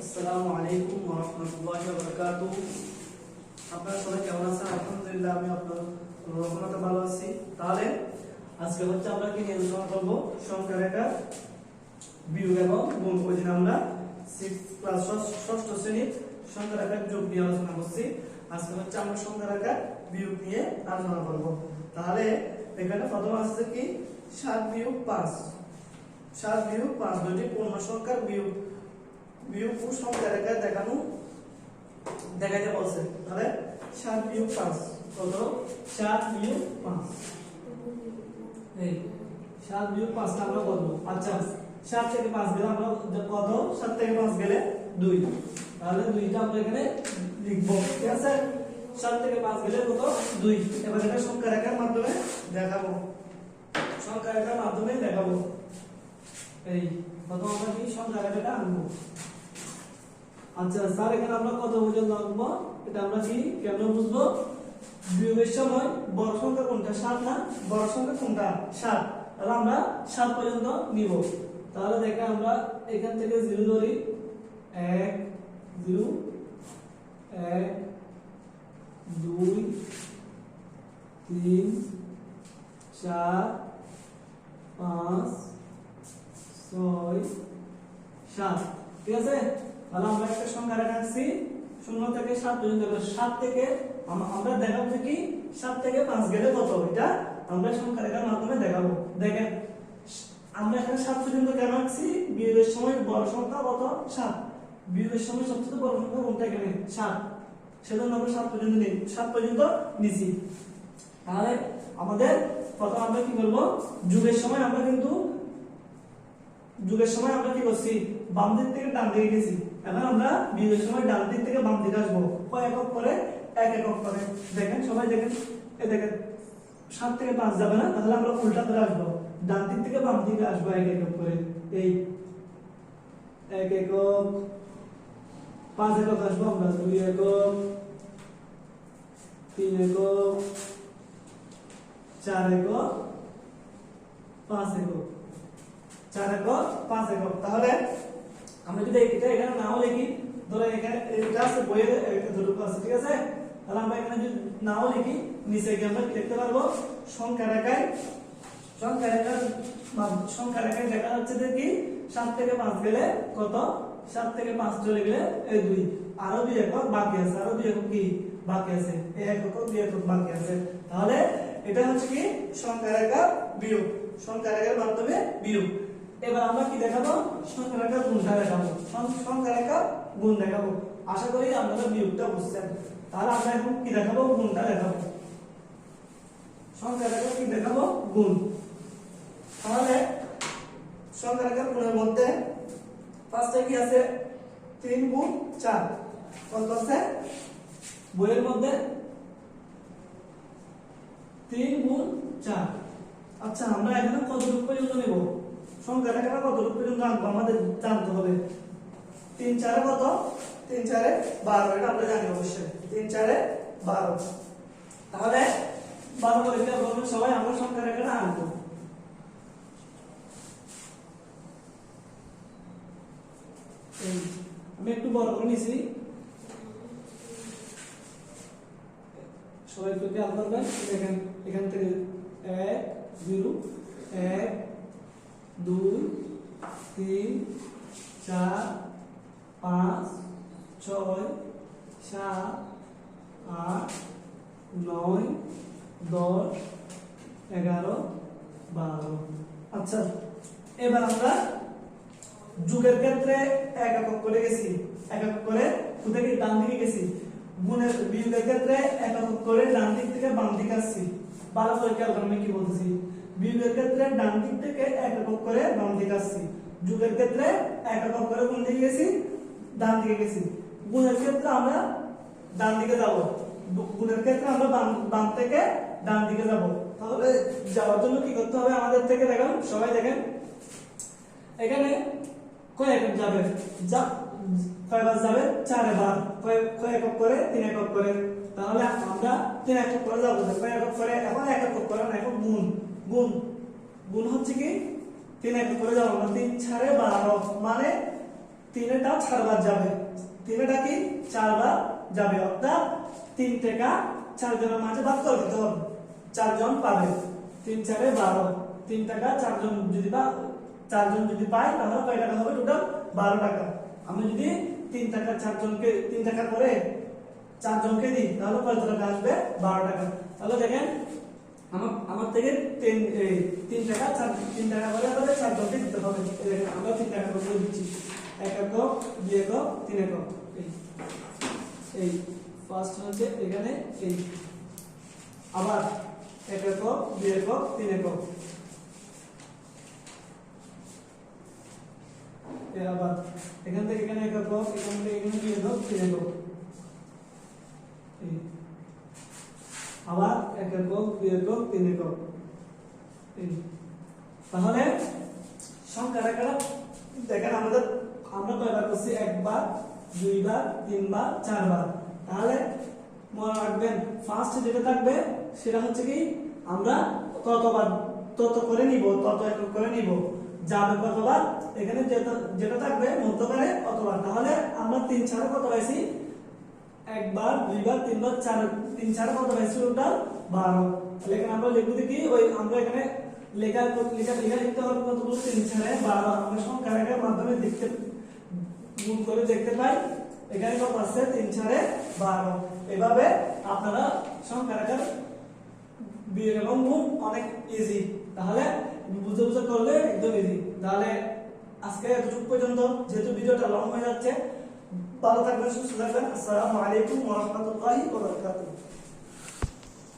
আসসালামু আলাইকুম ওয়া রাহমাতুল্লাহি ওয়া বারাকাতুহু আপনারা সবাই কেমন আছেন? আলহামদুলিল্লাহ, আমি আপনার রহমতে ভালো আছি। তাহলে, আজকে হচ্ছে আমরা কি নিয়ে করব? সংখ্যা রেখা বিয়োগ এবং গুণ ওই আমরা সিক্স ক্লাস ষষ্ঠ শ্রেণির সংখ্যা রেখার যোগ নিয়ে আলোচনা করছি। আজকে হচ্ছে আমরা সংখ্যা রেখার বিয়োগ নিয়ে আলোচনা করব। তাহলে, এখানে প্রথম আছে কি? সাত বিয়োগ পাঁচ। সাত বিয়োগ পাঁচ দুটি পূর্ণ সংখ্যার বিয়োগ। বিয়োগ ও সংখ্যা দেখানো, দেখাইতে বলছে। তাহলে সাত বিয়োগ পাঁচ, কত? সাত বিয়োগ পাঁচ। এই, সাত বিয়োগ পাঁচটা আমরা করব। আচ্ছা সাত থেকে পাঁচ গেলে আমরা কত? সাত থেকে পাঁচ গেলে দুই। তাহলে দুইটা আমরা এখানে লিখব। ঠিক আছে? সাত থেকে পাঁচ গেলে কত? দুই। এবার এটা সংখ্যা মাধ্যমে দেখাবো। সংখ্যা রেখার মাধ্যমে দেখাবো। এই, প্রথম আমরা কি সংখ্যা রেখাটা আনব? আচ্ছা স্যার, এখানে আমরা কত পর্যন্ত আনব এটা আমরা কি কেমন বুঝব? বিয়োগের সময় বড় সংখ্যা কোনটা? সাত না? বড় সংখ্যা কোনটা? সাত। তাহলে আমরা সাত পর্যন্ত নিব। তাহলে দেখে আমরা এখান থেকে জিরো ধরি। এক, জিরো, এক, দুই, তিন, চার, পাঁচ, ছয়, সাত। ঠিক আছে? তাহলে আমরা একটা সংখ্যা রাখছি শূন্য থেকে সাত পর্যন্ত সাত থেকে আমরা দেখাবো যে কি? সাত থেকে পাঁচ গেলে কত এটা আমরা সংখ্যা রেখার মাধ্যমে দেখাবো। দেখেন, আমরা এখানে সাত পর্যন্ত কেন রাখছি বিয়োগের সময় বড় সংখ্যা কত? সাত। বিয়োগের সময় সবচেয়ে বড় সংখ্যা কোনটা এখানে? সাত। সেজন্য আমরা সাত পর্যন্ত নিই সাত পর্যন্ত নিছি। তাহলে আমাদের প্রথম আমরা কি করব? যুগের সময় আমরা কিন্তু যুগের সময় আমরা কি করছি? বাম দিক থেকে ডান দিকে গেছি। এখন আমরা বিয়োগের সময় ডান দিক থেকে বাম দিকে আসব। কয় একক করে? এক একক করে। দেখেন, সবাই দেখেন এই দেখেন, সাত থেকে পাঁচ যাবে না? তাহলে আমরা উল্টা করে আসব। ডান দিক থেকে বাম দিকে আসব এক একক করে। এই এক একক, পাঁচ একক আসব আমরা। দুই একক, তিন একক, চার একক, পাঁচ একক। চার একক, পাঁচ একক। তাহলে আমরা যদি এটা এখানে নাও লিখি ধরো এখানে এটা আছে বইয়ের একটা দুটো আছে, ঠিক আছে? তাহলে আমরা এখানে যদি নাও লিখি নিচে গিয়ে আমরা লিখতে পারব? সংখ্যা রেখায় সংখ্যা রেখার সংখ্যা রেখায় দেখা যাচ্ছে যে কি? সাত থেকে পাঁচ গেলে কত? সাত থেকে পাঁচ চলে গেলে এই দুই। আরও দুই একক বাকি আছে। আরও দুই একক কি? বাকি আছে। এই একক দুই একক বাকি আছে। তাহলে এটা হচ্ছে কি? সংখ্যা রেখা বিয়োগ। সংখ্যা রেখার মাধ্যমে বিয়োগ। এবার আমরা কি দেখাবো? সংখ্যা রেখা গুণটা দেখাবো। সংখ্যা রেখা গুণ দেখাবো। আশা করি আপনারা বিয়োগটা বুঝছেন। তাহলে আমরা এখন কি দেখাবো? গুণটা দেখাবো। সংখ্যা রেখা কি দেখাবো? গুণ। তাহলে সংখ্যা রেখার গুণের মধ্যে ফার্স্টে কি আছে? তিন গুণ চার। কত আছে? বইয়ের মধ্যে তিন গুণ চার। আচ্ছা আমরা এখানে কত রূপ পর্যন্ত নেব? সংখ্যা রেখাটা কত পর্যন্ত আঁকবো আমাদের জানতে হবে। তিন চারে কত? তিন চারে বারো, এটা আমরা জানি অবশ্যই। তিন চারে বারো। তাহলে বারো করে কি বলবেন সবাই আমরা সংখ্যা রেখাটা আনব। আমি একটু বড় করে নিছি। সবাই একটু খেয়াল করবেন। দেখেন, এখান থেকে এক, জিরো, এক দুই, তিন, চার, পাঁচ, ছয়, সাত, আট, নয়, দশ, এগারো, বারো। আচ্ছা এবার আমরা যুগের ক্ষেত্রে এক একক করে গেছি, এক একক করে কোথা থেকে ডান দিকে গেছি? গুণের বিয়োগের ক্ষেত্রে এক একক করে ডান দিক থেকে বাম দিকে আসছি। ভালো করে খেয়াল আমি কি বলতেছি? বিয়োগের ক্ষেত্রে ডান দিক থেকে এক একক করে বাম দিকে আসছি। যুগের ক্ষেত্রে এক একক করে কোন দিকে গেছি? ডান দিকে গেছি। গুণের ক্ষেত্রে আমরা ডান দিকে যাব। গুণের ক্ষেত্রে আমরা বাম বাম থেকে ডান দিকে যাব। তাহলে যাওয়ার জন্য কি করতে হবে আমাদের থেকে? দেখেন, সবাই দেখেন। এখানে কয় একক যাবে? যা কয়বার যাবে? চার বার। কয় একক করে? তিন একক করে। তাহলে আমরা তিন একক করে যাব। কয় একক করে? এখন এক একক করে না, এখন গুণ। গুণ। গুণ হচ্ছে কি? তিন একক করে যাব আমরা তিন ছাড়ে বারো। মানে তিনটা ছাড়বার যাবে। তিনটা কি? চারবার যাবে। অর্থাৎ তিন টাকা চারজনের মাঝে ভাগ করে দিতে হবে চারজন পাবে। তিন চারে বারো। তিন টাকা চারজন যদি বা চারজন যদি পায়, তাহলে কয় টাকা হবে টোটাল বারো টাকা। আমি যদি তিন টাকা চারজনকে তিন টাকা করে চারজনকে দিই, তাহলে কত টাকা আসবে? বারো টাকা। তাহলে দেখেন আমার আমার থেকে তিন তিন টাকা, চার, তিন টাকা করে করে চারজনকে দিতে হবে। আমরা তিন টাকা করে দিচ্ছি। এক একক দুই একক তিন একক এই এই ফার্স্ট হচ্ছে এখানে, এই, আবার এক একক দুই একক তিন এই আবার, এখান থেকে এখানে এক একক এখান থেকে এখানে দুই একক তিন একক এই। আবার এক তাহলে সংখ্যা রেখাটা দেখেন, আমাদের, আমরা কয়বার করছি? একবার, দুইবার, তিনবার, চারবার। তাহলে, মনে রাখবেন ফার্স্ট যেটা থাকবে, সেটা হচ্ছে কি, আমরা ততবার তত করে নিব, তত একক করে নিব। যাবে কতবার? এখানে যেটা থাকবে মধ্যকারে কতবার তাহলে, আমরা তিন ছাড়া কত পাইছি? একবার, দুইবার, তিনবার, চার, তিন চার কত পাইছি? টোটাল বারো। তাহলে এখানে আমরা লিখব কি ওই আমরা এখানে লেখা লেখা লেখা লিখতে হবে, কতগুলো তিন ছাড়ে বারো। আমরা সংখ্যা রেখার মাধ্যমে দেখতে, গুণ করে দেখতে পাই। এখানে কত আছে তিন ছাড়ে বারো। এভাবে আপনারা সংখ্যা রেখার বিয়োগ এবং গুণ অনেক ইজি তাহলে বুঝে বুঝে করলে একদম ইজি তাহলে আজকে এতটুকু পর্যন্ত। যেহেতু ভিডিওটা লং হয়ে যাচ্ছে, ভালো থাকবেন, সুস্থ থাকবেন। আসসালামু আলাইকুম ওয়া রাহমাতুল্লাহি